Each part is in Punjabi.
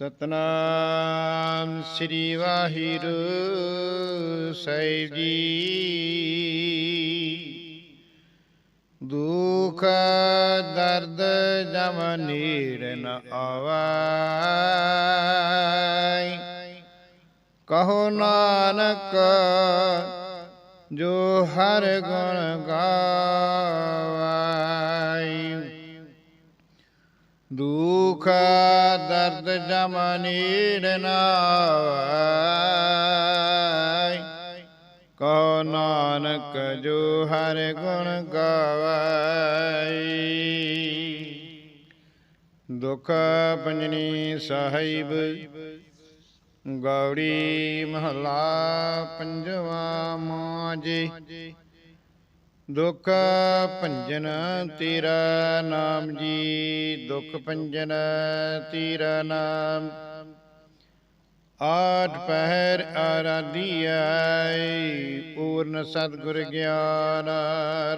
ਸਤਨਾਮ ਸ੍ਰੀ ਵਾਹਿਗੁਰੂ ਸਾਹਿਬ ਜੀ। ਦੁਖ, ਦਰਦ ਜਮ ਨੀਰ ਨ ਆਵੈ ਕਹੋ ਨਾਨਕ, ਜੋ ਹਰ ਗੁਣ ਗਾਵੈ। दुख दर्द जमनी नानक जो हर गुण गव। दुख पंजनी साहिब गौरी महला पंजवा माज ਦੁਖ ਭੰਜਨ ਤੇਰਾ ਨਾਮ ਜੀ, ਦੁਖ ਭੰਜਨ ਤੇਰਾ ਨਾਮ। ਆਠ ਪਹਿਰ ਆਰਾਧੀ ਆਰਾਧੀਐ, ਪੂਰਨ ਸਤਿਗੁਰ ਗਿਆਨ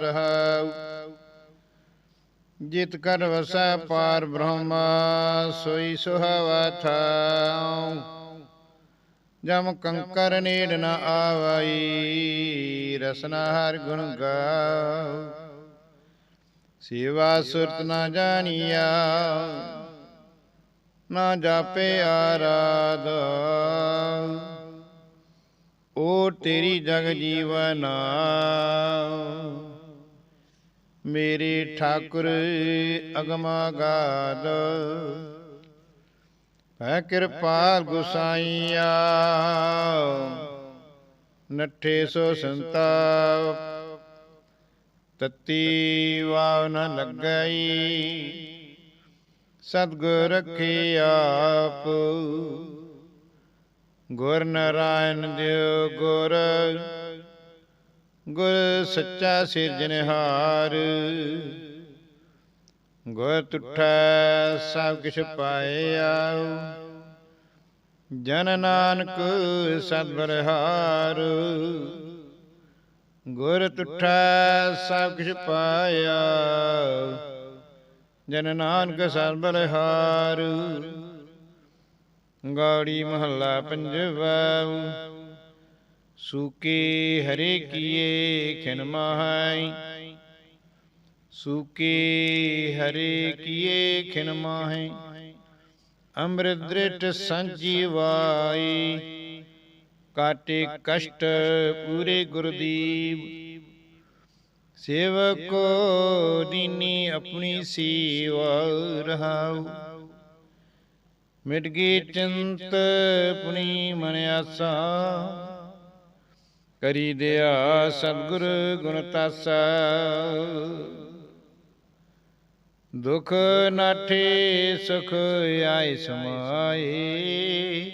ਰਹਾਉ। ਜਿਤ ਕਰ ਵਸੈ ਪਾਰ ਬ੍ਰਹਮ, ਸੋਈ ਸੁਹਾਵਾ ਥਾਉ। ਜਮ ਕੰਕਰ ਨੇੜ ਨ ਆਵਾਈ ਰਸਨਾ ਹਰ ਗੁਣ ਗਾਉ ਸੇਵਾ ਸੁਰਤ ਨਾ ਜਾਣੀਆ, ਨਾ ਜਾਪੇ ਆਰਾਧ ਓ ਤੇਰੀ ਜਗ ਜੀਵਨ ਮੇਰੇ ਠਾਕੁਰ ਅਗਮਾਗਾਦ ਹੈ ਕਿਰਪਾਲ ਗੁਸਾਈਆ। ਨੱਠੇ ਸੋ ਸੰਤਾ ਤਤੀ ਵਾਵ ਨ ਲੱਗਈ। ਸਤਗੁਰ ਰਖੇ ਆਪ, ਗੁਰ ਨਾਰਾਇਣ ਦਿਓ ਗੁਰ ਗੁਰ ਸੱਚਾ ਸਿਰਜਣਹਾਰ ਗੁਰ ਤੁਠੈ ਸਭ ਕਿਛ ਪਾਇਆ ਜਨ ਨਾਨਕ ਸਤਿ ਗੁਰ ਤੁਠੈ ਸਭ ਕਿਛ ਪਾਇਆ। ਜਨ ਨਾਨਕ ਸਤਿ ਗਾੜੀ ਮਹੱਲਾ ਪੰਜਵਾ। ਸੂਕੇ ਹਰੇ ਕੀਏ ਖਿਨ ਮਾਹੀ। ਸੂਕੇ ਹਰੇ ਕੀਏ ਖਿਨ ਮਾਹੇ। ਅੰਮ੍ਰਿਤ ਦ੍ਰਿਟ ਸੰਜੀਵਾਈ। ਕਾਟੇ ਕਸ਼ਟ ਪੂਰੇ ਗੁਰਦੀਪ। ਸੇਵਕੋ ਦੀਨੀ ਆਪਣੀ ਸੇਵਾ ਰਹਾਉ। ਮਿਟ ਗਈ ਚਿੰਤ ਪੁਨੀ ਮਨ ਆਸਾ। ਕਰੀ ਦਿਆ ਸਤਿਗੁਰ ਗੁਣ ਤਾਸਾ। ਦੁਖ ਨਾਠੇ ਸੁਖ ਆਏ ਸਮਾਏ।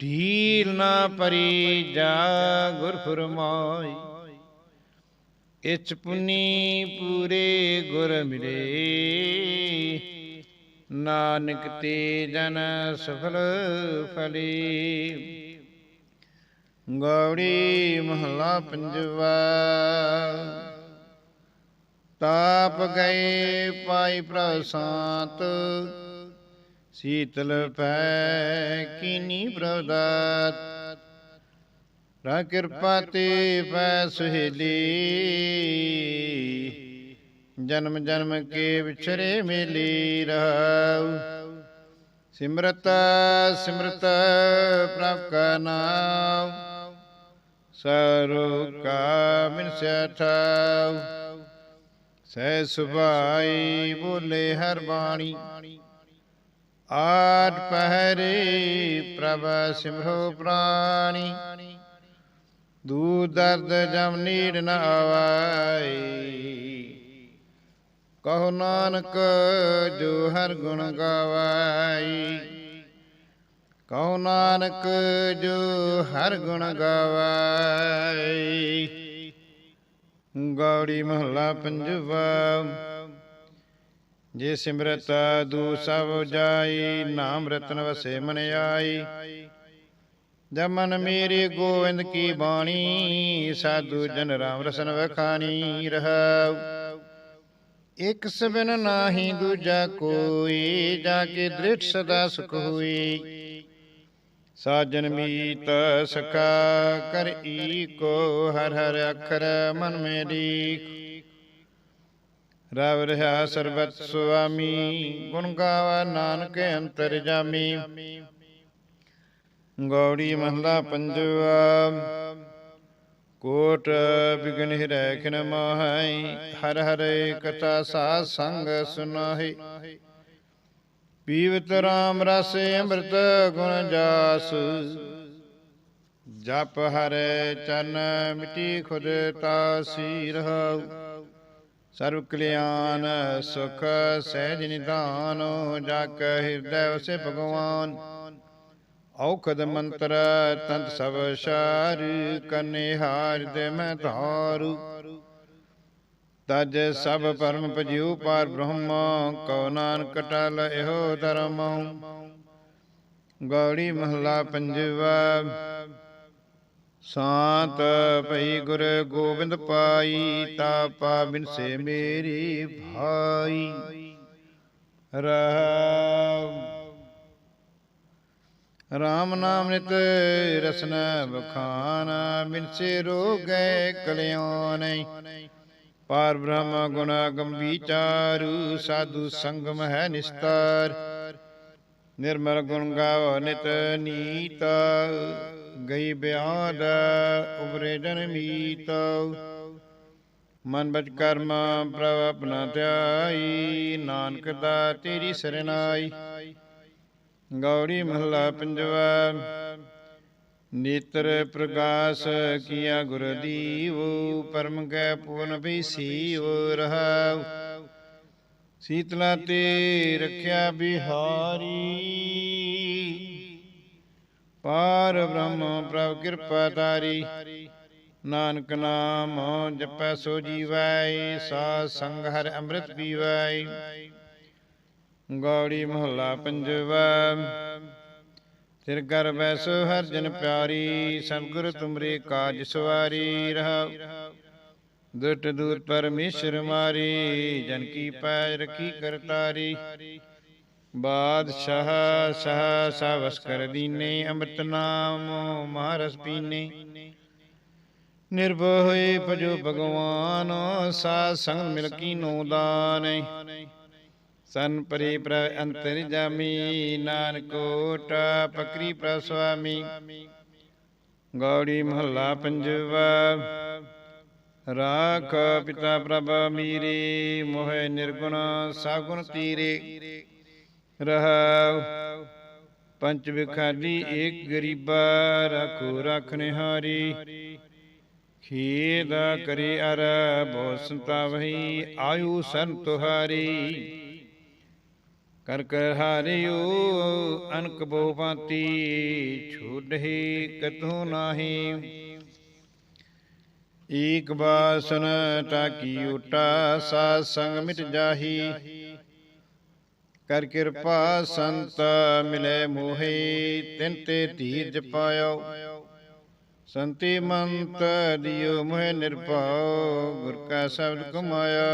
ਢੀਲ ਨਾ ਪਰੀ ਜਾ ਗੁਰ ਫਰਮਾਈ ਇਚ ਪੁਨੀ ਪੂਰੇ ਗੁਰ ਮਿਲੇ। ਨਾਨਕ ਤੇ ਜਨ ਸਫਲ ਫਲੇ। ਗੌੜੀ ਮਹਲਾ ਪੰਜਵਾ। ਤਾਪ ਗਏ ਪਾਈ ਪ੍ਰਸਾਤ, ਸੀਤਲ ਪੈ ਕੀਨੀ ਪ੍ਰਦਾਤ। ਰਾ ਕਿਰਪਾ ਤੇ ਪੈ ਸੁਹੇਲੀ ਜਨਮ ਜਨਮ ਕੇ ਵਿਛਰੇ ਮਿਲੀ ਰਹਾਉ। ਸਿਮਰਤ ਸਿਮਰਤ ਪ੍ਰਭ ਕਾ ਨਾਮ ਸਰੋ ਕਾ ਮਿਨ ਸਠਾਉ ਸਹਿ ਸੁਭਾਈ ਬੋਲੇ ਹਰ ਬਾਣੀ ਆਠ ਪਹਿਰੇ ਪ੍ਰਭ ਸਿਮਰੋ ਪ੍ਰਾਣੀ। ਦੂ ਦਰਦ ਜਮ ਨੀੜ ਨ ਆਵਾਈ। ਕਹੋ ਨਾਨਕ ਜੋ ਹਰ ਗੁਣ ਗਾਵਾਈ। ਕਹੋ ਨਾਨਕ ਜੋ ਹਰ ਗੁਣ ਗਾਵਾਈ। ਗੌੜੀ ਮਹੱਲਾ ਪੰਜਵਾ। ਜੇ ਸਿਮਰਤ ਦੂ ਸਭ ਜਾਈ, ਨਾਮ ਰਤਨ ਵਸੇ ਮਨ ਆਈ। ਜਮਨ ਮੇਰੇ ਗੋਵਿੰਦ ਕੀ ਬਾਣੀ, ਸਾਧੂ ਜਨ ਰਾਮ ਰਸਨ ਵਖਾਣੀ ਰਹਾਉ। ਇਕ ਸਬਨ ਨਾਹੀ ਦੂਜਾ ਕੋਈ, ਜਾ ਕੇ ਦ੍ਰਿੜ ਸਦਾ ਸੁਖ ਹੋਈ। ਸਾਜਨ ਮੀਤ ਸਖਾ ਕਰ ਈਕੋ, ਹਰ ਹਰ ਅਖਰ ਮਨ ਮੇਰੀ। ਰਵ ਰਹਾ ਸਰਬਤ ਸੁਆਮੀ, ਗੁਣ ਗਾਵਾ ਨਾਨਕ ਅੰਤਰ ਜਾਮੀ। ਗੌੜੀ ਮਹਲਾ ਪੰਜਵਾ, ਕੋਟ ਬਿਗਨ ਹਿਰੈ ਖਿਨ ਮਾਹੀ, ਹਰ ਹਰ ਕਥਾ ਸਾਧ ਸੰਗ ਸੁਨਾਹੀ। ਪੀਵਤ ਰਾਮ ਰਸ ਅੰਮ੍ਰਿਤ ਗੁਣ ਜਾਸ। ਜਪ ਹਰੇ ਚਨ ਮਿਟੀ ਖੁਦ ਤਾਸੀ ਰਹਾਉ। ਸਰਵ ਕਲਿਆਣ ਸੁਖ ਸਹਿਜ ਨਿਧਾਨ ਜਾ ਕੈ ਹਿਰਦੈ ਵਸੇ ਭਗਵਾਨ। ਔਖਦ ਮੰਤਰ ਤੰਤ ਸਭ ਸ਼ਾਰ ਕਨੇ ਹਾਰ ਦੇ ਮੈਂ ਧਾਰੂ। ਤਜ ਸਭ ਪਰਮ ਪਜਿਉ ਪਾਰ ਬ੍ਰਹਮ, ਕਉ ਨਾਨਕ ਟਲ ਇਹੋ ਧਰਮ। ਗੌੜੀ ਮਹਲਾ ਪੰਜਵਾ, ਸਾਤ ਭਈ ਗੁਰ ਗੋਬਿੰਦ ਪਾਈ ਤਾ ਪਾ ਬਿਨਸੇ ਮੇਰੀ ਭਾਈ। ਰਹਾਉ ਰਾਮ ਨਾਮ ਨਿਤ ਰਸਨ ਬਖਾਨ ਬਿਨਸੇ ਰੋ ਗਏ ਕਲਿਆਣ ਪਾਰ ਬ੍ਰਹਮ ਗੁਣ ਗੰਭੀਚਾਰੂ ਸਾਧੂ ਸੰਗਮ ਹੈ ਨਿਸਤਾਰ। ਨਿਰਮਲ ਗੁਣ ਗਾਵ ਨਿਤ ਨੀਤ, ਗਈ ਬਿਆਦ ਉਬਰੇ ਜਨ ਮੀਤ। ਮਨ ਬਚ ਕਰਮ ਪ੍ਰਭ ਆਪਣਾ ਧਿਆਈ, ਨਾਨਕ ਦਾ ਤੇਰੀ ਸਰਨਾਈ। ਗੌੜੀ ਮਹਲਾ ਪੰਜਵਾ ਨੇਤਰ ਪ੍ਰਗਾਸ ਕੀਆ ਗੁਰ ਦੀਵ, ਪਰਮ ਕੈ ਪੂਰਨ ਬੈਸੀਵ ਰਹਾਉ। ਸੀਤਲਾ ਤੇ ਰੱਖਿਆ ਬਿਹਾਰੀ। ਪਾਰ ਬ੍ਰਹਮ ਪ੍ਰਭ ਕਿਰਪਾ ਤਾਰੀ ਨਾਨਕ ਨਾਮ ਜਪੈ ਸੋ ਜੀਵੈ ਸਾ ਸੰਗ ਹਰ ਅੰਮ੍ਰਿਤ ਪੀਵੈ। ਗੌੜੀ ਮਹੱਲਾ ਪੰਜਵਾ। ਤਿਰ ਗਰ ਬੈਸੋ ਹਰ ਜਨ ਪਿਆਰੀ ਸਤਿਗੁਰ ਤੁਮਰੇ ਕਾਜ ਸਵਾਰੀ ਰਹਾ ਦੁਟ ਦੂਰ ਪਰਮੇਸ਼ਰ ਮਾਰੀ, ਜਨ ਕੀ ਪੈਜ ਰਖੀ ਕਰਤਾਰੀ। ਬਾਦਸ਼ਾਹ, ਸਹ ਸਵਸ ਕਰ ਦੀਨੇ, ਅੰਮ੍ਰਿਤ ਨਾਮ ਮਹਾਰਸ ਪੀਨੇ। ਨਿਰਭਉ ਹੋਏ ਭਜੋ ਭਗਵਾਨ, ਸਾਧ ਸੰਗ ਮਿਲ ਕੀਨੋ ਦਾਨੈ। ਸਨ ਪਰੀ ਪ੍ਰ ਅੰਤਰ ਜਾਮੀ ਨਾਨਕੋਟ ਪਕਰੀ ਪ੍ਰ ਸੁਆਮੀ ਗੌੜੀ ਮਹੱਲਾ ਪੰਜਵਾ। ਰਾਖ ਪਿਤਾ ਪ੍ਰਭ ਮੀਰੇ ਮੋਹਿ ਨਿਰਗੁਣ ਸਾਗੁਣ ਤੀਰੇ। ਰਹਾਉ ਪੰਚ ਵਿਖਾਲੀ ਏਕ ਗਰੀਬਾ, ਰਖੋ ਰਖਨੇ ਹਾਰੀ ਖੇਦ ਕਰੇ ਅਰ ਬੋ ਸੰਤਾ ਵਹੀ, ਆਯੂ ਸਨ ਤੁਹਾਰੀ। ਕਰ ਕਰ ਹਾਰਿਓ, ਅਨਕ ਬੋ ਭਾਂਤੀ ਛੋੜਹਿ ਕਤੂ ਨਾਹੀ। ਏਕ ਬਾਸਨ ਟਾਕੀ ਉਟਾ, ਸਾਧ ਸੰਗ ਮਿਟ ਜਾਹੀ। ਕਰ ਕਿਰਪਾ ਸੰਤ ਮਿਲੇ ਮੋਹੇ, ਤਿਨ ਤੇ ਧੀਰਜ ਪਾਇਓ। ਸੰਤੀ ਮੰਤ ਦਿਓ ਮੋਹ ਨਿਰਭਉ, ਗੁਰ ਕਾ ਸ਼ਬਦ ਕਮਾਇਆ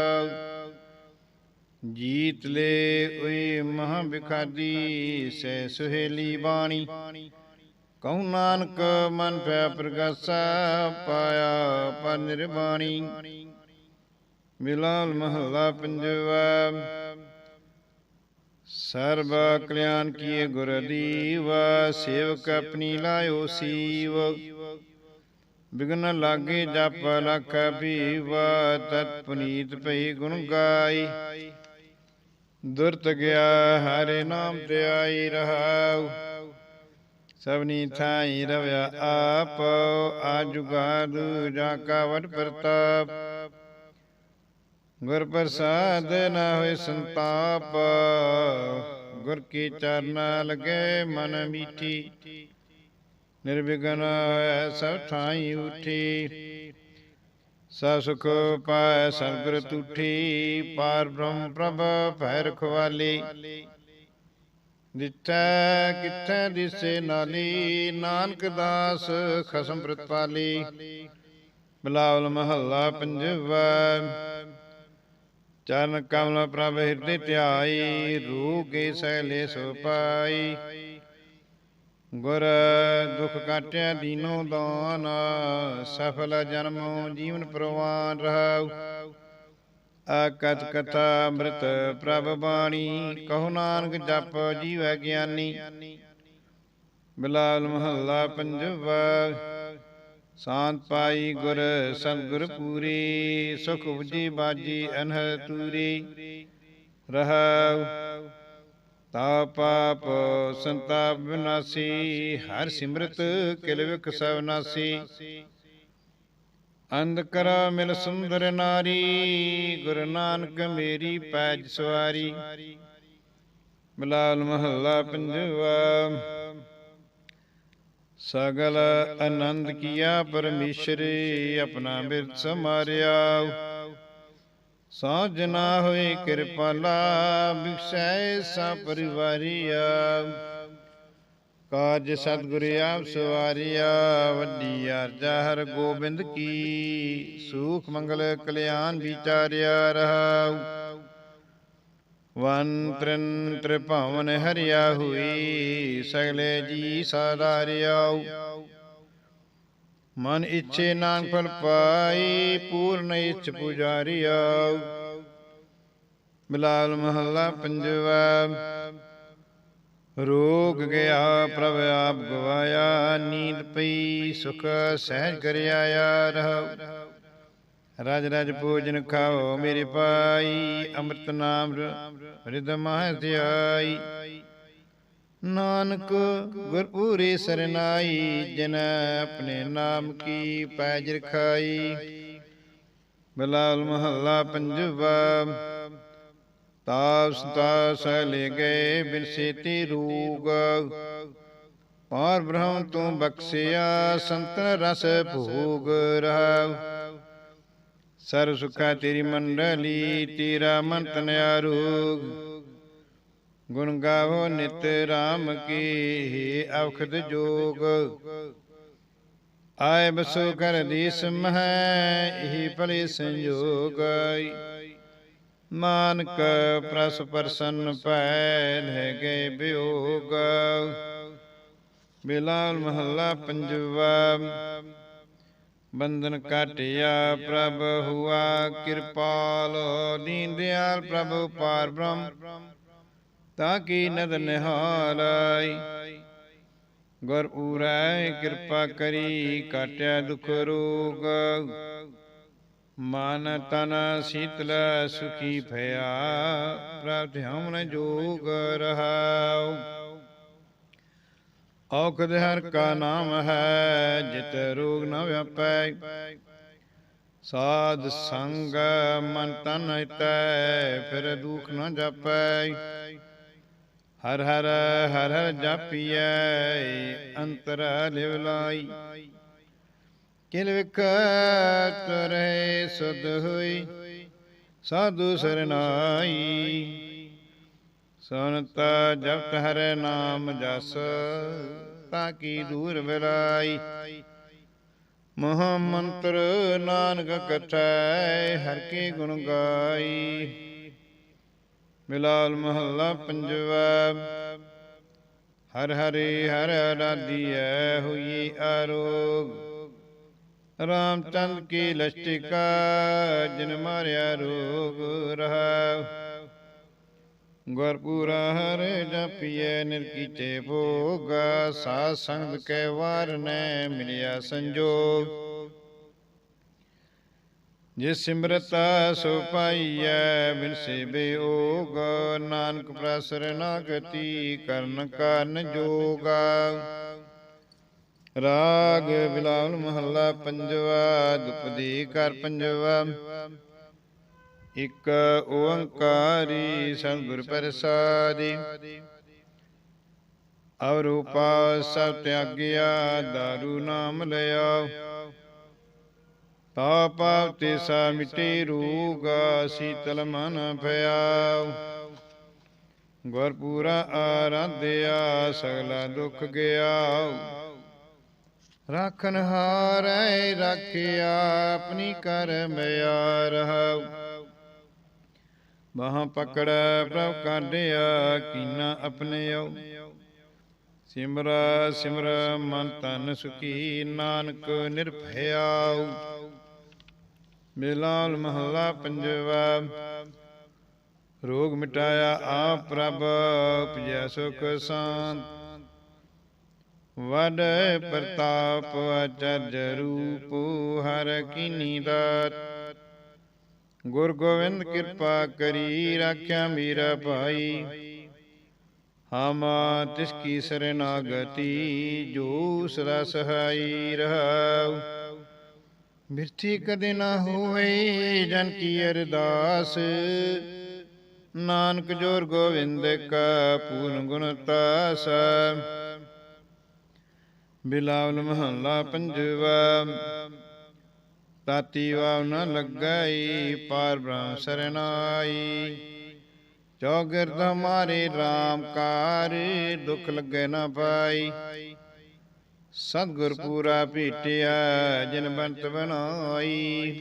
ਜੀਤ ਲੈ ਓਏ ਮਹਾ ਵਿਖਾਦੀ ਸੈ ਸੁਹੇਲੀ ਬਾਣੀ। ਕਉ ਨਾਨਕ ਮਨ ਪੈ ਪ੍ਰਗਾਸਾ, ਪਾਇਆ ਪਰ ਨਿਰਬਾਣੀ। ਮਿਲਾਲ ਮਹਲਾ ਪੰਜਵਾ, ਸਰਬ ਕਲਿਆਣ ਕੀਏ ਗੁਰ ਦੀਵ, ਸੇਵਕ ਆਪਣੀ ਲਾਇਓ ਸੀਵ। ਬਿਗਨ ਲਾਗੇ ਜਪ ਲਖ ਭੀਵ, ਤਤ ਪੁਨੀਤ ਭਈ ਗੁਣ ਗਾਈ। ਦੁਰਤ ਗਿਆ, ਹਰੇ ਨਾਮ ਤੇ ਆਈ ਰਹਾਉ। ਸਭਨੀ ਥਾਈ ਰਵਿਆ ਆਪ ਆਜੁਗਾਦ ਜਾ ਕਾ ਪ੍ਰਤਾਪ। ਗੁਰ ਪ੍ਰਸਾਦ ਨਾ ਹੋਏ ਸੰਤਾਪ, ਗੁਰ ਕੀ ਚਰਨ ਲਗੇ ਮਨ ਮੀਠੀ। ਨਿਰਵਿਘਨ ਹੋਇ ਸਭ ਥਾਈ ਉਠੀ। ਸਾ ਸੁਖ ਪਾਇ ਸਤਿਗੁਰ ਤੁਠੀ ਪਾਰ ਬ੍ਰਹਮ ਪ੍ਰਭ ਭੈ ਰਖਵਾਲੀ ਦਿੱਤਾ ਕਿੱਥੈ ਦਿਸੇ ਨਾਲੀ, ਨਾਨਕ ਦਾਸ ਖਸਮ ਪ੍ਰਤਪਾਲੀ ਬਲਾਵਲ ਮਹੱਲਾ ਪੰਜਵਾ। ਚਰਨ ਕਮਲ ਪ੍ਰਭ ਹਿਰਦੇ ਧਿਆਈ ਰੂਗੇ ਸਹਿਲੇ ਸੋ ਪਾਈ। ਗੁਰ ਦੁਖ ਕਾਟਿਆ ਦੀਨੋ ਦਾਨ, ਸਫਲ ਜਨਮ ਜੀਵਨ ਪ੍ਰਵਾਨ ਰਹਾਉ। ਆਕਤ ਕਥਾ ਅੰਮ੍ਰਿਤ ਪ੍ਰਭ ਬਾਣੀ, ਕਹੋ ਨਾਨਕ ਜਪ ਜੀਵੈ ਗਿਆਨੀ। ਬਿਲਾਲ ਮਹੱਲਾ ਪੰਜਵਾ, ਸ਼ਾਂਤ ਪਾਈ ਗੁਰ ਸਤਿਗੁਰ ਪੂਰੀ, ਸੁਖ ਉਜੀ ਬਾਜੀ ਅਨਹ ਤੂਰੀ। ਰਹਾਉ। ਤਾ ਪਾਪ ਸੰਤਾਪ ਵਿਨਾਸੀ ਹਰ ਸਿਮਰਤ ਕਿਲ ਵਿਖ ਸਭ ਨਾਸੀ। ਅੰਧ ਕਰ ਮਿਲ ਸੁੰਦਰ ਨਾਰੀ, ਗੁਰੂ ਨਾਨਕ ਮੇਰੀ ਪੈਜ ਸਵਾਰੀ। ਬਿਲਾਲ ਮਹੱਲਾ ਪੰਜਵਾ, ਸਗਲ ਆਨੰਦ ਕੀਆ ਪਰਮੇਸ਼ਰੇ, ਆਪਣਾ ਬਿਰਤ ਸਮਾਰਿਆ। ਸਾਜਨਾ ਹੋਏ ਕਿਰਪਾਲਾ ਬਿਖਸੈ ਸਾ ਪਰਿਵਾਰੀਆ। ਕਾਜ ਸਤਿਗੁਰ ਆਪ ਸਵਾਰਿਆ, ਵੱਡੀ ਅਰਜਾ ਹਰ ਗੋਬਿੰਦ ਕੀ। ਸੁਖ ਮੰਗਲ ਕਲਿਆਣ ਵਿਚਾਰਿਆ ਰਹਾਉ। ਵਨ ਤ੍ਰਿਨ ਤ੍ਰਿਭਵਨ ਹਰਿਆ ਹੋਈ, ਸਗਲੇ ਜੀ ਸਾਦਾਰਿਆਉ ਮਨ ਇੱਛੇ ਨਾਨਕ ਫਲ ਪਾਈ ਪੂਰਨ ਇੱਛ ਪੁਜਾਰੀਆਉ। ਬਿਲਾਲ ਮਹੱਲਾ ਪੰਜਵਾ ਰੋਗ ਗਿਆ ਪ੍ਰਭ ਆਪ ਗਵਾਇਆ ਨੀਂਦ ਪਈ ਸੁਖ ਸਹਿਜ ਕਰਿਆ ਰਹੁ ਰਜ ਰਜ ਭੋਜਨ ਖਾਓ ਮੇਰੇ ਪਾਈ ਅੰਮ੍ਰਿਤ ਨਾਮ ਰਿਦ ਮਹਿ ਧਿਆਈ। ਨਾਨਕ ਗੁਰਪੂਰੇ ਸਰਨਾਈ, ਜਿਨ ਆਪਣੇ ਨਾਮ ਕੀ ਪੈਜ ਰਖਾਈ। ਬਲਾਲ ਮਹੱਲਾ ਪੰਜਵਾ ਤਾਸ ਤਾਸ ਲੈ ਗਏ ਬਿਨ ਸੇਤੀ ਰੂਗ। ਪਾਰ ਬ੍ਰਹਮ ਤੂੰ ਬਖਸ਼ਿਆ, ਸੰਤਨ ਰਸ ਭੋਗ ਰਹਾਉ। ਸਰ ਸੁਖਾ ਤੇਰੀ ਮੰਡਲੀ, ਤੇਰਾ ਮਨ ਤਨ ਆਰੋਗ। ਗੁਣ ਗਾਵੋ ਨਿਤ ਰਾਮ ਕੀ, ਔਖਦ ਜੋਗ। ਆਏ ਬਸੋ ਕਰ ਦੀਸ ਮਹਿ ਇਹੀ ਭਲੇ ਸੰਜੋਗ। ਮਾਨਕ ਪ੍ਰਸ ਪ੍ਰਸੰਨ ਪੈ ਲੈ ਗਏ ਬਿਯੋਗ ਬਿਲਾਲ ਮਹੱਲਾ ਪੰਜਵਾ, ਬੰਧਨ ਕਾਟਿਆ ਪ੍ਰਭ ਹੁਆ ਕਿਰਪਾਲ। ਦੀਨ ਦਿਆਲ ਪ੍ਰਭ ਪਾਰ ਬ੍ਰਹਮ। ਤਾਂ ਕੀ ਨਦ ਨਿਹਾਲਾਈ। ਗੁਰ ਉਰੈ ਕਿਰਪਾ ਕਰੀ ਕਾਟਿਆ ਦੁਖ ਰੋਗ। ਮਨ ਤਨ ਸੀਤਲ, ਸੁਖੀ ਭਇਆ, ਪ੍ਰਭ ਹਮਨ ਜੋਗ ਰਹਾਉ। ਔਖਦ ਹਰ ਕਾ ਨਾਮ ਹੈ, ਜਿਤ ਰੋਗ ਨ ਵਿਆਪੈ। ਸਾਧ ਸੰਗ ਮਨ ਤਨ ਹਿਤੈ, ਫਿਰ ਦੁਖ ਨ ਜਾਪੈ। ਹਰ ਹਰ ਹਰ ਹਰ ਜਾਪੀਐ, ਅੰਤਰ ਲਿਵ ਲਾਈ। ਕਿਲ ਵਿਖਤ ਰਹੇ ਸੁਧ ਹੋਈ, ਸਾਧੂ ਸਰਨਾਈ। ਸੁਨਤਾ ਜਪਤ ਹਰੇ ਨਾਮ ਜਸ, ਤਾਂ ਕੀ ਦੂਰ ਬਿਲਾਈ ਮਹ ਮੰਤਰ ਨਾਨਕ ਕਥੈ, ਹਰ ਕੇ ਗੁਣ ਗਾਈ। ਮਿਲਾਲ ਮਹੱਲਾ ਪੰਜਵਾ। ਹਰ ਹਰੇ ਹਰ ਆਰਾਧੀਐ ਹੋਈ ਆਰੋਗ। ਰਾਮਚੰਦ ਕੀ ਲਸ਼ਟਿਕਾ, ਜਿਨ ਮਾਰਿਆ ਰੋਗ ਰਹਾ ਗੁਰਪੂਰਾ ਹਰਿ ਜਪੀਐ ਨਿਰਕੀਚੇ ਭੋਗ। ਸਾਧ ਸੰਗ ਕੈ ਵਾਰ ਨੇ ਮਿਲਿਆ ਸੰਜੋਗ। ਜਿਸ ਸਿਮਰਤਾ ਸੋ ਪਾਈਐ, ਬਿਨ ਸੇਵੇ ਓਗ, ਨਾਨਕ ਪ੍ਰਸਰ ਨਾ ਗਤੀ, ਕਰਨ ਕਾਰਨ ਜੋਗਾ। ਰਾਗ ਬਿਲਾਵਲ ਮਹੱਲਾ ਪੰਜਵਾ ਦੁਪਦੀ ਕਰ ਪੰਜਵਾ। ਇਕ ਓੰਕਾਰੀ ਸਤਿਗੁਰ ਪ੍ਰਸਾਦੀ। ਅਵਰੂਪਾ ਸਭ ਤਿਆਗਿਆ, ਦਾਰੂ ਨਾਮ ਲਿਆ। ਤਾ ਪਾਪ ਤੇ ਸਾ ਮਿਟੇ ਰੂਗ, ਸੀਤਲ ਮਨ ਭਇਆ ਗੁਰ ਪੂਰਾ ਆਰਾਧਿਆ, ਸਗਲਾ ਦੁੱਖ ਗਿਆ ਰਾਖਨ ਹਾਰੈ ਰਾਖਿਆ ਆਪਣੀ ਕਰ ਮਿਆ ਰਹਾਉ। ਬਾਹਾਂ ਪਕੜ ਪ੍ਰਭ ਕਾਢਿਆ, ਕੀਨਾ ਆਉ ਸਿਮਰ ਸਿਮਰ ਮਨ ਤਨ ਸੁਖੀ, ਨਾਨਕ ਨਿਰਭਇਆਉ। ਮਿਲਾਲ ਮਹੱਲਾ ਪੰਜਵਾ। ਰੋਗ ਮਿਟਾਇਆ ਆਪ ਪ੍ਰਭ, ਉਪਜੈ ਸੁਖ ਸ਼ਾਂਤ। ਵਡ ਪ੍ਰਤਾਪ ਅਚਰਜ ਰੂਪ, ਹਰ ਕਿਨੀ ਦਾਤ। ਗੁਰ ਗੋਬਿੰਦ ਕਿਰਪਾ ਕਰੀ, ਰਾਖਿਆ ਮੇਰਾ ਭਾਈ। ਹਮ ਤਿਸ ਕੀ ਸਰਨਾਗਤੀ ਜੋ ਸਦਾ ਸਹਾਈ ਰਹਾਉ। ਮਿਰਥੀ ਕਦੇ ਨਾ ਹੋਵੇ ਜਨ ਕੀ ਅਰਦਾਸ। ਨਾਨਕ ਜੋਰ ਗੋਵਿੰਦ ਕਾ ਪੂਰਨ ਗੁਣ ਤਾਸ। ਬਿਲਾਵਲ ਮਹੱਲਾ ਪੰਜਵਾ। ਤਾਤੀ ਵਾਵ ਨ ਲੱਗਾਈ, ਪਾਰ ਬ੍ਰਹਮ ਸਰਨਾਈ। ਚੌਗਿਰਦ ਹਮਾਰੇ RAM ਕਾਰ, ਦੁਖ ਲੱਗੇ ਨਾ ਪਾਈ। ਸਤਿਗੁਰ ਪੂਰਾ ਭੇਟਿਆ ਜਿਨ ਬੰਤ ਬਣਾਈ।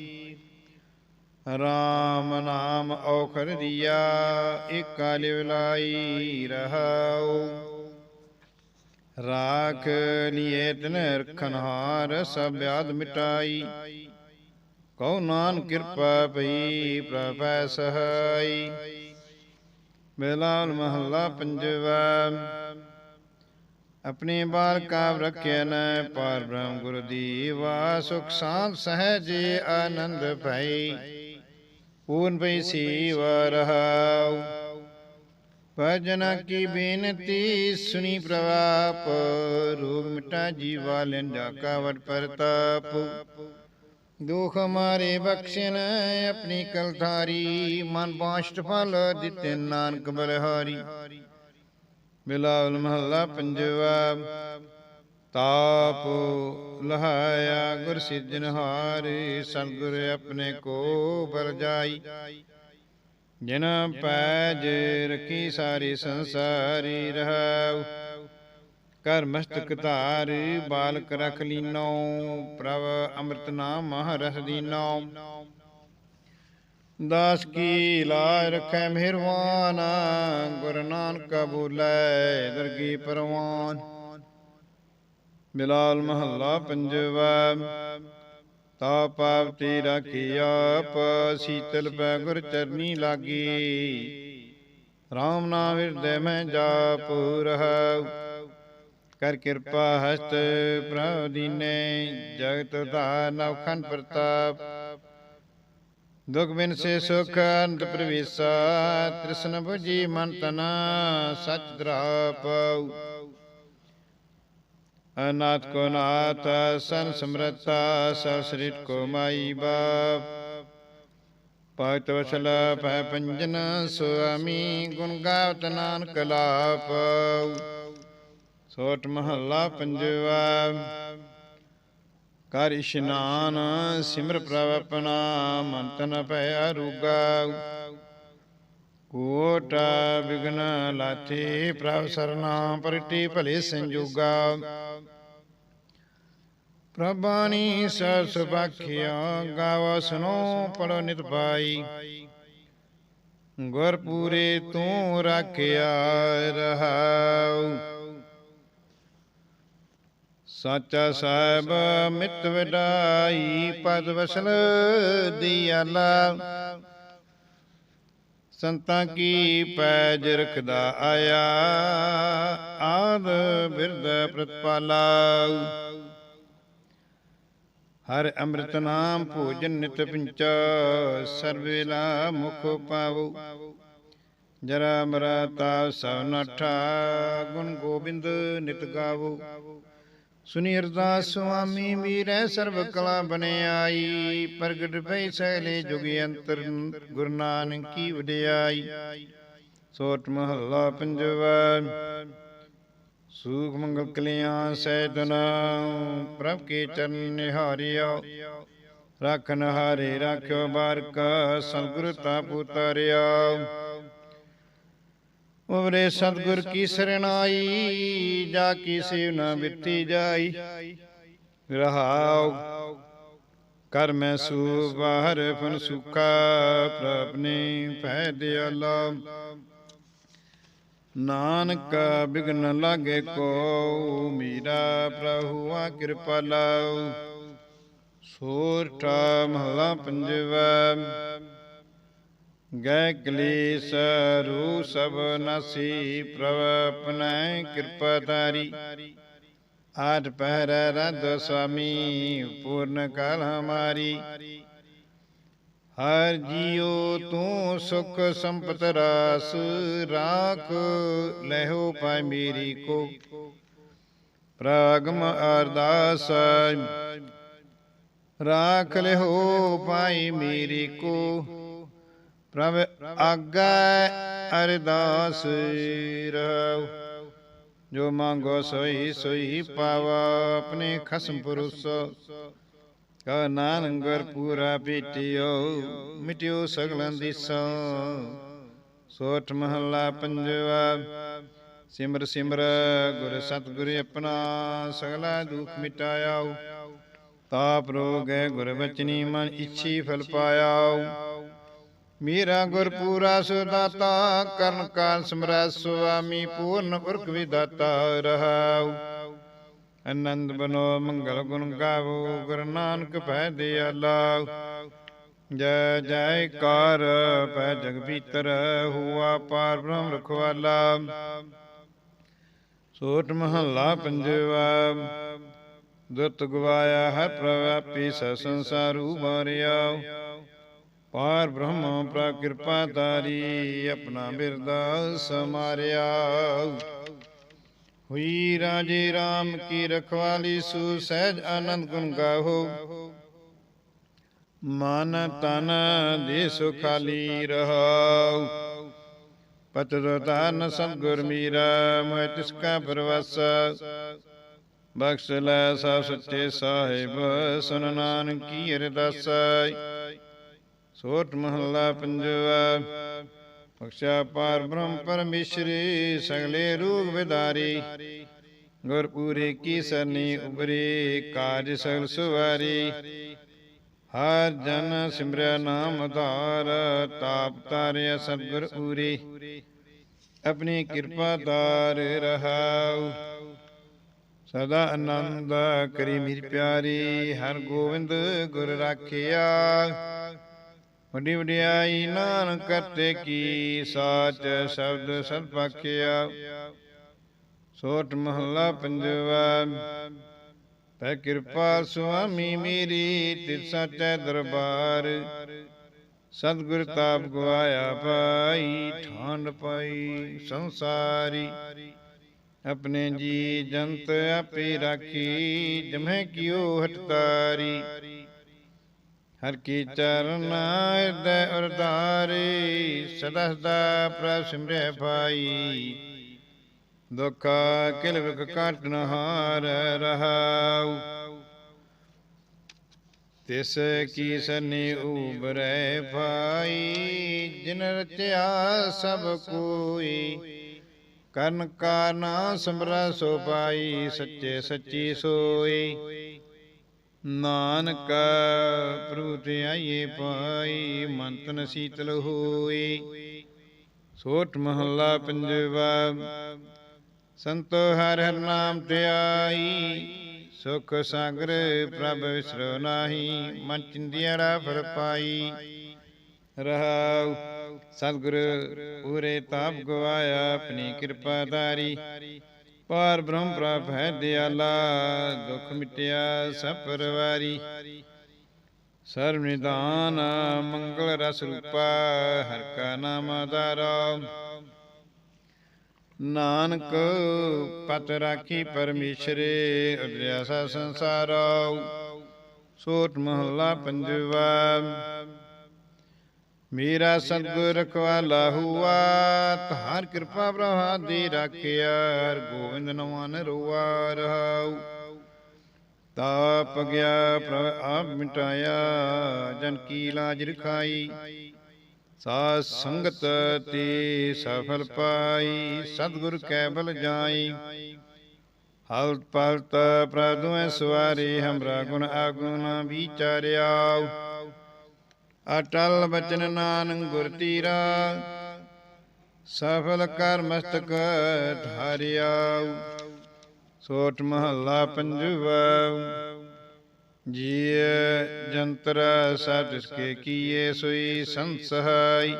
RAM ਨਾਮ ਔਖਰ ਦਿਆ, ਏਕਾ ਲਿਵਲਾਈ ਰਹਾਉ। ਰਾਖ ਲਿਏ ਤਨ ਰਖਨ ਹਾਰ, ਸਭ ਆਦ ਮਿਟਾਈ। ਕਉ ਨਾਨ ਕਿਰਪਾ ਪਈ ਪ੍ਰਭੈ ਸਹਾਈ। ਮੇਲਾਲ ਮਹੱਲਾ ਪੰਜਵਾ। ਆਪਣੇ ਬਾਲ ਕਾਵ ਰੱਖਿਆ ਨ, ਪਾਰ ਬ੍ਰਹਮ ਗੁਰ ਦੀਵਾ ਸੁਖ ਸਾਂਤ ਸਹਿਜ ਆਨੰਦ ਭਈ। ਪੂਰਨ ਪਈ ਸੀਵਾ ਰਹਾਉ। ਭਜਨ ਕੀ ਬੇਨਤੀ ਸੁਣੀ ਪ੍ਰਵਾਪ ਰੋਗ ਮਿਟਾ ਜੀਵਾ ਲੈਂਦਾ ਕਾਵਟ ਪ੍ਰਤਾਪ। ਦੁਖ ਮਾਰੇ ਬਖਸ਼ਣ ਆਪਣੀ ਕਲਥਾਰੀ ਮਨ ਬਾਸ਼ਟ ਫਲ ਦਿੱਤੇ ਨਾਨਕ ਬਲਹਾਰੀ। ਬਿਲਾਵਲ ਮਹੱਲਾ ਪੰਜਵਾ, ਤਾਪ ਲਹਾਇਆ ਗੁਰ ਸਿਰਜਨਹਾਰ ਸਤਿਗੁਰ ਆਪਣੇ ਕੋ ਬਲ ਜਾਈ। ਜਿਨ ਪੈਜ ਰਖੀ ਸਾਰੀ ਸੰਸਾਰੀ ਰਹਾਉ ਕਰ ਮਸਤਕ ਧਾਰ, ਬਾਲਕ ਰਖ ਲੀਨੋ, ਪ੍ਰਭ ਅੰਮ੍ਰਿਤ ਨਾਮ ਮਹ ਰਸ ਦੀਨੋ। ਦਾਸ ਕੀ ਲਾਜ ਰਖੈ ਮਿਹਰਵਾਨ ਗੁਰੂ ਨਾਨਕ ਬੋਲੇ ਦਰਗੀ ਪਰਵਾਨ। ਬਿਲਾਲ ਮਹੱਲਾ ਪੰਜਵਾ ਤਾ ਪਾਵਤੀ ਰਾਖੀ ਆਪ, ਸੀਤਲ ਪੈ ਗੁਰ ਚਰਨੀ ਲਾਗੀ। RAM ਨਾਮ ਹਿਰਦੈ ਮੈਂ ਜਾਪ ਰਹਾਉ ਕਰ ਕਿਰਪਾ ਹਸਤ ਪ੍ਰਭ ਦੀਨੇ, ਜਗਤ ਦਾ ਨਵਖਨ ਪ੍ਰਤਾਪ। ਦੁਖ ਬਿਨ ਸੇ ਸੁਖ ਅੰਤ ਪ੍ਰਵੇਸਾ ਤ੍ਰਿਸ਼ਨ 부ਜੀ ਮਨ ਤਨ ਸਚ ਦਰਾਪਉ ਅਨਾਥ ਕੋ ਨਾਥ ਸਨ ਸਮਰਤਾ ਸਭ ਸ੍ਰਿਤ ਕੋ ਮਾਈ ਬਾਪ। ਭਗਤ ਵਸਲ ਭੈ ਪੰਜਨ ਸੁਆਮੀ ਗੁਣ ਗਾਵਤ ਨਾਨਕ ਲਾਪ ਸੋਟ ਮਹੱਲਾ ਪੰਜਵਾ ਕਰ ਇਸ਼ਨਾਨ ਸਿਮਰ ਪ੍ਰਭ ਆਪਣਾ ਮਨ ਤਨ ਭੈ ਅਰੂਗਾ। ਕੋਟ ਬਿਗਨ ਲਾਥੇ, ਪ੍ਰਭ ਸਰਨਾ ਪ੍ਰਤੀ ਭਲੇ ਸੰਜੋਗਾ। ਪ੍ਰਭਾਨੀ ਸਰਸ ਬਖਿਆ ਗਾਵ ਸੁਨੋ ਪੜੋ ਨਿਰਭਾਈ ਪਾਈ। ਗੁਰ ਪੂਰੇ ਤੂੰ ਰਾਖਿਆ ਰਹਾਉ। ਸਾਚਾ ਸਾਹਿਬ ਮਿਤ ਵਡਾਈ ਪਦ ਵਸਲ ਦੀਆਲਾ ਸੰਤਾਂ ਕੀ ਪੈਜ ਰਖਦਾ ਆਇਆ, ਆਦ ਬਿਰਦ ਪ੍ਰਤਪਾਲਾ। ਹਰ ਅੰਮ੍ਰਿਤ ਨਾਮ ਭੋਜਨ ਨਿਤ ਪਿੰਚ ਸਰਬ ਮੁਖ ਪਾਵੋ। ਜਰਾ ਮਰਾ ਤਾ ਸਭ ਨਠਾ, ਗੁਣ ਗੋਬਿੰਦ ਨਿਤ ਗਾਵੋ। ਸੁਨੀ ਅਰਦਾਸ, ਸੁਆਮੀ ਮੀਰੈ ਸਰਬ ਕਲਾ ਬਨਿਆਈ ਪ੍ਰਗਟ ਭਈ ਸਹਿਲੇ ਜੁਗ ਅੰਤਰ, ਗੁਰੂ ਨਾਨਕ ਕੀ ਵਡਿਆਈ। ਸੋਟ ਮਹੱਲਾ ਪੰਜਵਾ, ਸੂਖ ਮੰਗਲ ਕਲਿਆਣ ਸੈਦਨ ਪ੍ਰਭ ਕੇ ਚਰਨ ਨਿਹਾਰਿਆ। ਰੱਖਨ ਹਾਰੇ ਰਾਖਿਓ ਬਾਰਕ, ਸਤਿਗੁਰ ਤਾਪ ਉਤਾਰਿਆ ਉਵਰੇ ਸਤਿਗੁਰ ਕੀ ਸਰਣਾਈ, ਜਾ ਕੀ ਸੇਵ ਨਾ ਬਿੱਤੀ ਜਾਈ। ਰਹਾਉ, ਕਰ ਮੈਂ ਸੂ ਬਾਹਰ ਫਨ ਸੁਖਾ, ਪ੍ਰਭ ਨੇ ਭੈ ਦਿਆਲਾ ਨਾਨਕ ਬਿਗਨ ਲਾਗੇ ਕੋ ਮੀਰਾ ਪ੍ਰਭੂ ਪ੍ਰਭੂਆ ਕਿਰਪਾਲਾ ਸੋਰਠਾ ਮਹਲਾ ਪੰਜਵਾ ਗੈ ਕਲੇਸ਼ ਰੂ ਸਭ ਨਸੀ ਪ੍ਰਭ ਆਪਣੈ ਕਿਰਪਾ ਤਾਰੀ ਆਠ ਪਹਿਰ ਰਦ ਸੁਆਮੀ ਪੂਰਨ ਕਾਲ ਹਮਾਰੀ ਹਰ ਜੀਉ ਤੂੰ ਸੁਖ ਸੰਪਤ ਰਾਸ ਰਾਖ ਲਹਿਓ ਪਾਇ ਮੇਰੀ ਕੋ ਪ੍ਰਾਗਮ ਅਰਦਾਸ ਰਾਖ ਲਿਓ ਪਾਈ ਮੇਰੀ ਕੋ ਪ੍ਰਭ ਆਗੈ ਅਰਦਾਸ ਰਹੁ ਜੋ ਮੰਗੋ ਸੋਈ ਸੋਈ ਪਾਵਾ, ਆਪਣੇ ਖਸਮ ਪੁਰੁষ ਕਾ ਨਾਨਕ ਗੁਰ ਪੂਰਾ ਪੀਟਿਓ, ਮਿਟਿਓ ਸਗਲਾਂ ਦਿਸਾ। ਸੋਠ ਮਹੱਲਾ ਪੰਜਵਾ, ਸਿਮਰ ਸਿਮਰ ਗੁਰ ਸਤਿਗੁਰ ਆਪਣਾ, ਸਗਲਾ ਦੁਖ ਮਿਟਾਇਆ ਤਾਪ ਰੋਗੈ ਗੁਰ ਬਚਨੀ ਮਨ, ਇੱਛੀ ਫਲ ਪਾਇਆ ਮੇਰਾ ਗੁਰ ਪੂਰਾ ਸੁਦਾਤਾ, ਕਰਨ ਕਾਲ ਸਮਰੈ ਸੁਆਮੀ, ਪੂਰਨ ਪੁਰਖ ਵਿਦਾਤਾ ਰਹਾਉ। ਆਨੰਦ ਬਨੋ, ਮੰਗਲ ਗੁਣ ਗਾਵੋ, ਗੁਰੂ ਨਾਨਕ ਭੈ ਦਿਆਲਾ ਜੈ ਜੈ ਕਾਰ ਪੈ ਜਗ ਭੀਤਰ ਹੁਆ ਪਾਰ ਬ੍ਰਹਮ ਰਖਵਾਲਾ। ਸੋਟ ਮਹੱਲਾ ਪੰਜਵਾ ਦੁੱਤ ਗਵਾਇਆ ਹਰ ਪ੍ਰਵਾਪੀ ਸ ਸੰਸਾਰੂ ਮਾਰਿਆ। ਪਾਰ ਬ੍ਰਹਮ ਪ੍ਰਾ ਕਿਰਪਾ ਤਾਰੀ ਆਪਣਾ ਬਿਰਦਾ ਸਮਾਰਿਆ। ਹੋਈ ਰਾਜੇ RAM ਕੀ ਰਖਵਾਲੀ ਸੂ, ਸਹਿਜ ਆਨੰਦ ਗੁਣ ਗਾਹੋ। ਮਨ ਤਨ ਦੇ ਸੁਖਾਲੀ ਰਹਾਉ। ਪਤਿ ਤਾਨ ਸਤਿਗੁਰ ਮੀਰਾ ਮੈਂ ਤਿਸ ਕਾ ਪਰਵਾਸ। ਬਖਸ਼ ਲੈ ਸਭ ਸੱਚੇ ਸਾਹਿਬ, ਸੁਨ ਨਾਨਕੀ ਅਰਦਾਸ ਸੋਟ ਮਹੱਲਾ ਪੰਜਵਾ। ਬਖਸ਼ਾ ਪਾਰ ਬ੍ਰਹਮ ਪਰਮੇਸ਼ਰੀ, ਸਗਲੇ ਰੂਪ ਵਿਦਾਰੀ। ਗੁਰ ਪੂਰੇ ਕੀ ਸਰਨੀ ਉਬਰੇ ਕਾਜ ਸਗਲ ਸੁਵਾਰੀ। ਹਰ ਜਨ ਸਿਮਰਿਆ ਨਾਮ ਧਾਰ ਤਾਪ ਤਾਰਿਆ ਸਤਿਗੁਰ ਪੂਰੇ। ਆਪਣੀ ਕਿਰਪਾ ਧਾਰ ਰਹਾਉ। ਸਦਾ ਆਨੰਦ ਕਰੀ ਮੇਰੀ ਪਿਆਰੀ, ਹਰ ਗੋਬਿੰਦ ਗੁਰ ਰਾਖਿਆ। ਵੱਡੀ ਵਡਿਆਈ ਨਾਨਕ ਕਰਤੇ ਕੀ ਸਾਚ ਸ਼ਬਦ ਸਦ ਪਾਖਿਆ। ਸੋਟ ਮਹੱਲਾ ਪੰਜਵਾ ਪੈ ਕਿਰਪਾ ਸੁਆਮੀ ਮੇਰੀ ਤਿਤ ਸਚੈ ਦਰਬਾਰ। ਸਤਿਗੁਰ ਤਾਪ ਗਵਾਇਆ ਪਾਈ ਠਾਂਡ ਪਾਈ ਸੰਸਾਰੀ। ਆਪਣੇ ਜੀ ਜੰਤ ਆਪੇ ਰਾਖੀ, ਜਮਹਿ ਕਿਉ ਹਟਤਾਰੀ ਹਰ ਕੀ ਚਰਨ ਹਿਰਦੈ ਅਰਦਾਰੇ ਸਦਾ ਸਦਾ ਪ੍ਰਭ ਸਿਮਰੈ ਭਾਈ। ਦੁਖ ਕਿਲ ਵਿਖ ਕਾਟਨ ਹਾਰ ਰਹਾਉ। ਤਿਸ ਕੀ ਸਨੀ ਉਬਰੈ ਭਾਈ, ਜਿਨ ਰਚਿਆ ਸਭ ਕੋਈ। ਕਰਨ ਕਾ ਨਾ ਸਮਰਾ ਸੋ ਪਾਈ, ਸੱਚੇ ਸੱਚੀ ਸੋਈ। ਨਾਨਕ ਪ੍ਰਭੂ ਤੇ ਆਈਏ ਪਾਈ, ਮੰਤਨ ਸੀਤਲ ਹੋਏ ਸੋਟ ਮਹੱਲਾ ਪੰਜਵਾ, ਸੰਤੋ ਹਰ ਹਰ ਨਾਮ ਤੇ ਆਈ। ਸੁਖ ਸਾਗਰ ਪ੍ਰਭ ਵਿਸਰੋ ਨਾਹੀ, ਮਨ ਚਿੰਦਿਆੜਾ ਫਰ ਪਾਈ। ਰਹਾਉ, ਸਤਿਗੁਰ ਪੂਰੇ ਤਾਪ ਗਵਾਇਆ, ਆਪਣੀ ਕਿਰਪਾ ਧਾਰੀ। ਪਾਰ ਬ੍ਰਹਮ ਪ੍ਰਭ ਹੈ ਦਿਆਲਾ, ਦੁਖ ਮਿਟਿਆ ਸਭ ਪਰਵਾਰੀ। ਸਰਬ ਨਿਦਾਨ ਮੰਗਲ ਰਸ ਰੂਪਾ, ਹਰ ਕਾ ਨਾਮ ਆਧਾਰਾ। ਨਾਨਕ ਪਤ ਰਾਖੀ ਪਰਮੇਸ਼ਰੇ ਉਦਰਿਆਸਾ ਸੰਸਾਰੋ। ਸੋਟ ਮਹੱਲਾ ਪੰਜਵਾ। ਮੇਰਾ ਸਤਿਗੁਰ ਰਖਵਾਲਾ ਹੁਆ ਤਾਰ ਕਿਰਪਾ ਪ੍ਰਭਾਦੀ ਰਾਖਿਆ ਹਰ ਗੋਬਿੰਦ ਨਵਾਨ ਰੋਆ ਰਹਾਉ। ਤਾਪ ਗਿਆ ਪ੍ਰਭ, ਆਪ ਮਿਟਾਇਆ, ਜਨ ਕੀ ਲਾਜ ਰਖਾਈ। ਸਾਧ ਸੰਗਤ ਤੇ ਸਫਲ ਪਾਈ, ਸਤਿਗੁਰ ਕੈ ਬਲ ਜਾਈ ਹਲਤ ਪਲਤ ਪ੍ਰਦੁਐ ਸਵਾਰੀ, ਹਮਰਾ ਗੁਣ ਆਗੁਣ ਵਿਚਾਰਿਆਉ ਅਟਲ ਬਚਨ ਨਾਨਕ ਗੁਰ ਤੀਰਾ, ਸਫਲ ਕਰ ਮਸਤਕ ਧਾਰਿਆਉ ਸੋਟ ਮਹੱਲਾ ਪੰਜਵਾ ਜੀ ਜੰਤਰ ਸਭ ਤਿਸਕੇ ਕੀਏ ਸੋਈ ਸੰਤ ਸਹਾਈ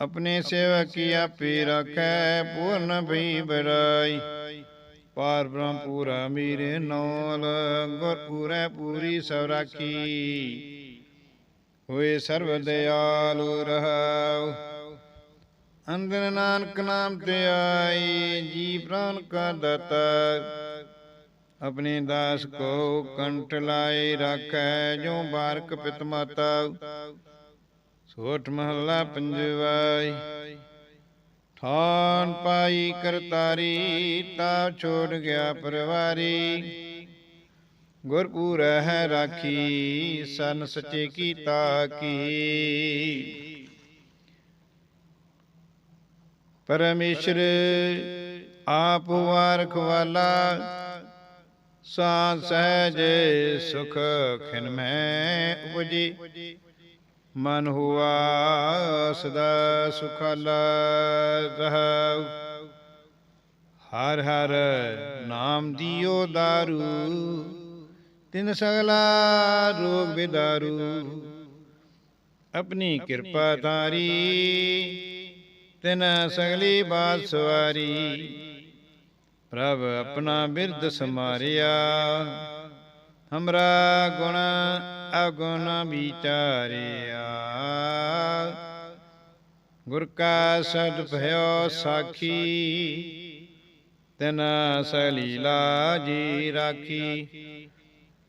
ਆਪਣੇ ਸੇਵਕ ਕੀ ਆਪੇ ਰੱਖੈ, ਪੂਰਨ ਭਈ ਬੜਾਈ ਪਾਰ ਬ੍ਰਹਮ ਪੂਰਾ ਮੀਰੇ ਨੌਲ ਗੁਰ ਪੂਰੈ ਪੂਰੀ ਸਭ ਰਾਖੀ। ਹੋਏ ਸਰਬ ਦਿਆਲੁ ਰਹਾਉ। ਅੰਦਰ ਨਾਨਕ ਨਾਮ ਤੇ ਆਈ ਜੀ ਪ੍ਰਾਨ ਕਾ ਦਾਤਾ। ਆਪਣੇ ਦਾਸ ਕੋ ਕੰਠ ਲਾਏ ਰੱਖੈ ਜੋ ਬਾਰਕ ਪਿਤ ਮਾਤਾ। ਸੋਠ ਮਹੱਲਾ ਪੰਜਵਾਈ। ਠਾਨ ਪਾਈ ਕਰਤਾਰੀ ਤਾ ਛੋੜ ਗਿਆ ਪਰਵਾਰੀ। ਗੁਰਪੂਰ ਹੈ ਰਾਖੀ, ਸਨ ਸਚੇ ਕੀਤਾ ਕੀ। ਪਰਮੇਸ਼ਰ ਆਪ ਵਾਰਖ ਵਾਲਾ ਸਾਂ ਸਹਿਜ ਸੁਖ ਖਿਨ ਮੈਂ ਉਪਜੀ। ਮਨ ਹੁਆ ਸਦਾ ਸੁਖਾਲਾ ਰਹਾਉ ਹਰ ਹਰ ਨਾਮ ਦਿਓ ਦਾਰੂ। ਤਿਨ ਸਗਲਾ ਰੋਗ ਵਿਦਾਰੂ ਆਪਣੀ ਕਿਰਪਾ ਧਾਰੀ, ਤਿਨ ਸਗਲੀ ਬਾਤ ਸਵਾਰੀ। ਪ੍ਰਭ ਆਪਣਾ ਬਿਰਦ ਸਮਾਰਿਆ, ਹਮਰਾ ਗੁਣ ਅਗੁਣ ਵਿਚਾਰਿਆ। ਗੁਰ ਕਾ ਸਦ ਭਇਓ ਸਾਖੀ, ਤਨ ਸਲੀਲਾ ਜੀ ਰਾਖੀ।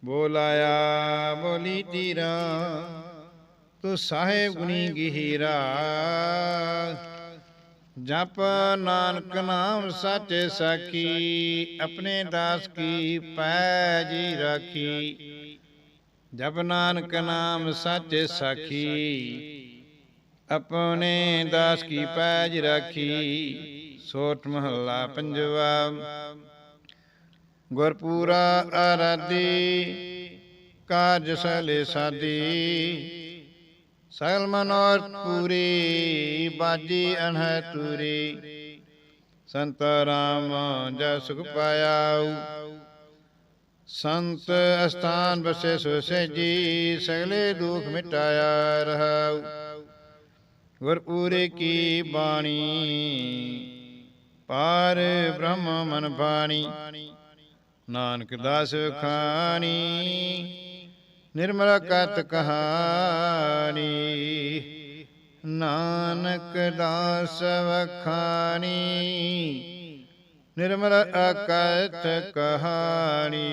ਬੋਲਾਇਆ, ਬੋਲੀ ਤੀਰਾ, ਤੂੰ ਸਾਹਿਬ ਗੁਣੀ ਗਹੀਰਾ। ਜਪ ਨਾਨਕ ਨਾਮ ਸਾਚੇ ਸਾਖੀ, ਆਪਣੇ ਦਾਸ ਕੀ ਪੈ ਜੀ ਰਾਖੀ। ਜਪ ਨਾਨਕ ਨਾਮ ਸਾਚੇ ਸਾਖੀ, ਆਪਣੇ ਦਾਸ ਕੀ ਪੈਜ ਰਾਖੀ। ਸੋਟ ਮਹੱਲਾ ਪੰਜਵਾ। ਗੁਰਪੂਰਾ ਆਰਾਧੀ, ਕਾਰਜ ਸਲੇ ਸਾਦੀ ਸਗਲ ਮਨੋਰ ਪੂਰੀ, ਬਾਜੀ ਅਨਹ ਤੂਰੀ। ਸੰਤ ਰਾਮ ਜੈ ਸੁਖ ਪਾਇਆਉ। ਸੰਤ ਅਸਥਾਨ ਬਸੇ ਸੋ ਜੀ ਸਗਲੇ ਦੁਖ ਮਿਟਾਇਆ ਰਹਾਉ। ਗੁਰਪੂਰੇ ਕੀ ਬਾਣੀ, ਪਾਰ ਬ੍ਰਹਮ ਮਨ ਬਾਣੀ। ਨਾਨਕ ਦਾਸ ਖਾਣੀ ਨਿਰਮਲ ਕਤ ਕਹਾਣੀ ਨਾਨਕ ਦਾਸ ਵਖਾਣੀ ਨਿਰਮਲ ਅਕਤ ਕਹਾਣੀ।